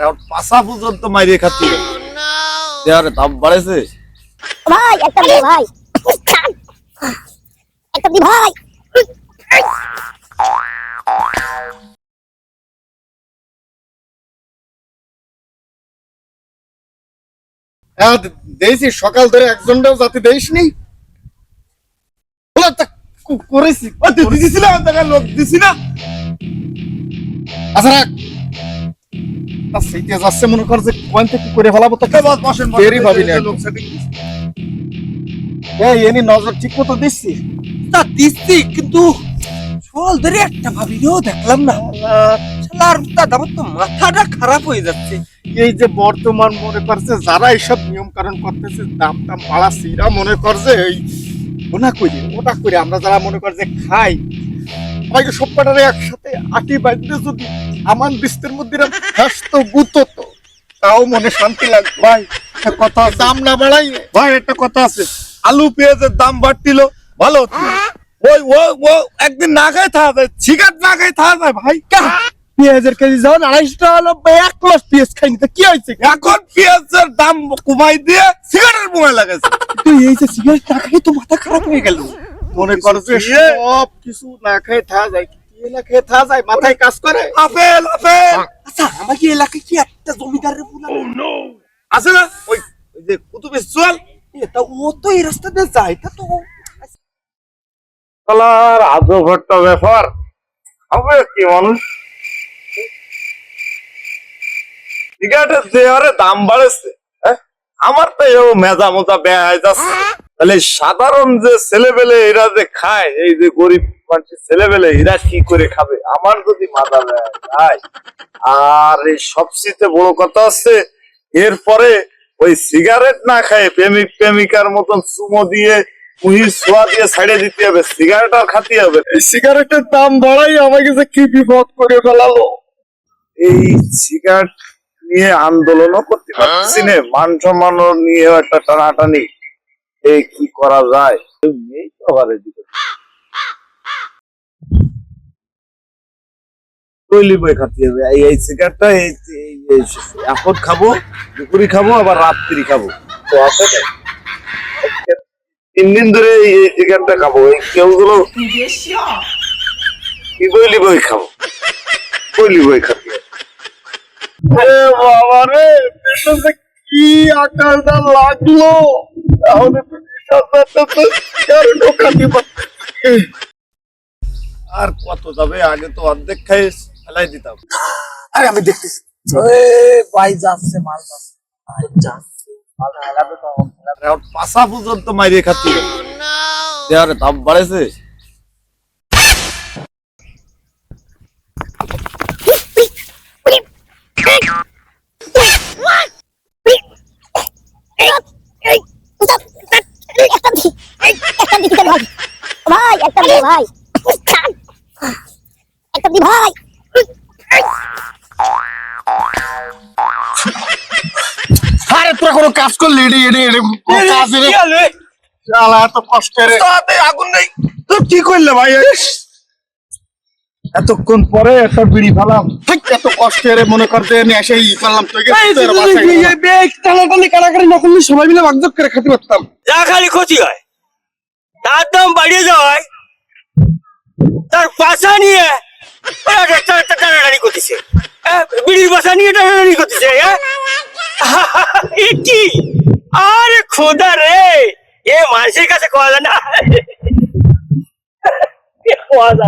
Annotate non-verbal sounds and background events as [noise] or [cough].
এখন পাশা পর্যন্ত মাইরে খাচ্ছি। আরে দাম বাড়েছে। ভাই একটা দি ভাই। একটা দি ভাই। হ্যাঁ সকাল ধরে একজনটাও জাতি দেইস নি বলো করেছি। লোক দিছি না আচ্ছা যাচ্ছে মনে কর যে কোন থেকে করে ফেলাবো তো না এই এনি নজর ঠিক মতো দিচ্ছি? তা দিচ্ছি কিন্তু সকাল ধরে একটা ভাবিও দেখলাম না। শালার দাদা আমার তো মাথাটা খারাপ হয়ে যাচ্ছে। এই যে বর্তমান মনে করছে যারা এইসব নিয়ম কারণ করতেছে দাম টাম বাড়াচ্ছে এরা মনে করছে এই ওনা করি ওটা করে আমরা যারা মনে কর যে খাই সব একসাথে আটি যদি আমান বৃষ্টির মধ্যে হাসতো গুতো তো তাও মনে শান্তি লাগবে ভাই কথা। দাম না বাড়াই। ভাই একটা কথা আছে। আলু পেঁয়াজের দাম বাড়তিল। ভালো ওই ও ও একদিন না খাই থাকা যায় সিগারেট না খাই থাকা যায় ভাই পেঁয়াজের কেজি যখন আড়াইশো টাকা হলো এক মাস পেঁয়াজ খাইনি তো কি হয়েছে? এখন পেঁয়াজের দাম কমাই দিয়ে সিগারেটের বোমা লাগাইছে। তুই এই যে সিগারেট না খাই তো মাথা খারাপ হয়ে গেল। মনে কর যে সব কিছু না খেয়ে থাকা যায় কি? না খেয়ে থাকা যায়? মাথায় কাজ করে? Apple apple! আচ্ছা আমাকে এলাকায় কি একটা জমিদারের বলা আছে না? ওই ওই যে চল তা ও তো এই রাস্তা দিয়ে যায় তা তো শালার আজব একটা ব্যাপার। হবে কি মানুষ? সিগারেটের যে হারে দাম বাড়েছে হ্যাঁ? আমার তো এও মেজা মোজা বেয়া হয়ে? যাচ্ছে তাহলে সাধারণ যে ছেলেবেলে এরা যে খায় এই যে গরিব মানুষের ছেলেবেলে এরা কি করে খাবে? আমার যদি মাথা যায় আর এই সবচেয়ে বড় কথা হচ্ছে এরপরে ওই সিগারেট না খায় প্রেমিক প্রেমিকার মতন চুমো দিয়ে মুহির ছোঁয়া দিয়ে ছাড়ে দিতে হবে সিগারেট আর খাতে হবে এই সিগারেটের দাম বাড়াই আমাকে যে কি বিপদ করে ফেলালো। এই সিগারেট নিয়ে আন্দোলনও করতে পারছি না। মান সম্মান নিয়ে একটা টানাটানি এই কি করা যায়? তৈলি খাব দুপুরি খাব, আবার রাত্রি খাব। আছে তিন দিন ধরে এই সিগারেটটা খাব। এই কি কইলি বই খাব? বই বাবা রে কি আকারটা লাগল? তাহলে আর কত যাবে? আগে তো অর্ধেক খাই ফেলাই দিতাম। আরে আমি দেখতেছি। ভাই যাচ্ছে মাল যাচ্ছে। পাশা পর্যন্ত মাইরে খাচ্ছি। আরে দাম বাড়েছে একটা দি একটা দি ভাই ভাই। একটা দি ভাই। আরে তোরা কোনো কাজ করলি? এডি এডি এডি কাজ এডি। শালা এত কষ্টের তাতে আগুন নেই। তো কি করলে ভাই এতক্ষণ পরে একটা বিড়ি ফেলাম। ঠিক এত কষ্টের মনে করতে নিয়ে এসে ই করলাম টানাটানি না করলে সবাই মিলে বাগদক করে খেতে পারতাম যা খালি ক্ষতি হয়। তার দাম বাড়িয়ে যাওয়ায় তার বিড়ির পাশা নিয়ে টানাটানি করতেছে [laughs] আরে খোদা এ মানুষের কাছে কোয়া যায় না? [laughs] কোয়া না।